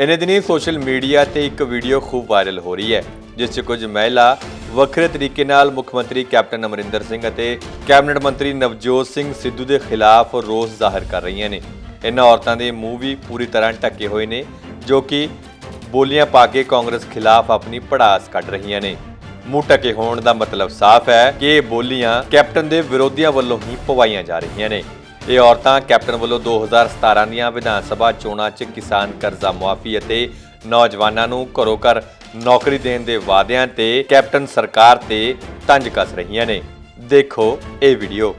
ਇਹਨੇ ਦਿਨੀ social media ਤੇ ਇੱਕ ਵੀਡੀਓ ਖੂਬ ਵਾਇਰਲ ਹੋ ਰਹੀ ਹੈ, ਜਿਸ 'ਚ ਕੁਝ ਮਹਿਲਾ ਵੱਖਰੇ ਤਰੀਕੇ ਨਾਲ ਮੁੱਖ ਮੰਤਰੀ ਕੈਪਟਨ ਅਮਰਿੰਦਰ ਸਿੰਘ ਅਤੇ ਕੈਬਨਿਟ ਮੰਤਰੀ ਨਵਜੋਤ ਸਿੰਘ ਸਿੱਧੂ ਦੇ ਖਿਲਾਫ ਰੋਸ ਜ਼ਾਹਰ ਕਰ ਰਹੀਆਂ ਨੇ। ਇਹਨਾਂ ਔਰਤਾਂ ਦੇ ਮੂੰਹ ਵੀ ਪੂਰੀ ਤਰ੍ਹਾਂ ਢੱਕੇ ਹੋਏ ਨੇ, ਜੋ ਕਿ ਬੋਲੀਆਂ ਪਾ ਕੇ ਕਾਂਗਰਸ ਖਿਲਾਫ ਆਪਣੀ ਪੜਾਸ ਕੱਢ ਰਹੀਆਂ ਨੇ। ਮੂੰਹ ਢਕੇ ਹੋਣ ਦਾ ਮਤਲਬ ਸਾਫ਼ ਹੈ ਕਿ ਇਹ ਬੋਲੀਆਂ ਕੈਪਟਨ ਦੇ ਵਿਰੋਧੀਆਂ ਵੱਲੋਂ ਹੀ ਪਵਾਈਆਂ ਜਾ ਰਹੀਆਂ ਨੇ। ਇਹ ਔਰਤਾਂ ਕੈਪਟਨ ਵੱਲੋਂ 2017 ਦੀਆਂ ਵਿਧਾਨ ਸਭਾ ਚੋਣਾਂ 'ਚ ਕਿਸਾਨ ਕਰਜ਼ਾ ਮੁਆਫੀ ਅਤੇ ਨੌਜਵਾਨਾਂ ਨੂੰ ਘਰੋ ਘਰ ਨੌਕਰੀ ਦੇਣ ਦੇ ਵਾਅਦਿਆਂ ਤੇ ਕੈਪਟਨ ਸਰਕਾਰ ਤੇ ਤੰਜ ਕੱਸ ਰਹੀਆਂ ਨੇ। ਦੇਖੋ ਇਹ ਵੀਡੀਓ।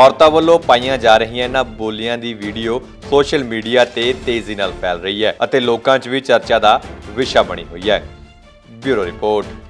ਔਰਤਾਂ ਵੱਲੋਂ ਪਾਈਆਂ ਜਾ ਰਹੀਆਂ ਇਹਨਾਂ ਬੋਲੀਆਂ ਦੀ ਵੀਡੀਓ ਸੋਸ਼ਲ ਮੀਡੀਆ ਤੇ ਤੇਜ਼ੀ ਨਾਲ ਫੈਲ ਰਹੀ ਹੈ ਅਤੇ ਲੋਕਾਂ 'ਚ ਵੀ ਚਰਚਾ ਦਾ ਵਿਸ਼ਾ ਬਣੀ ਹੋਈ ਹੈ। Bureau report.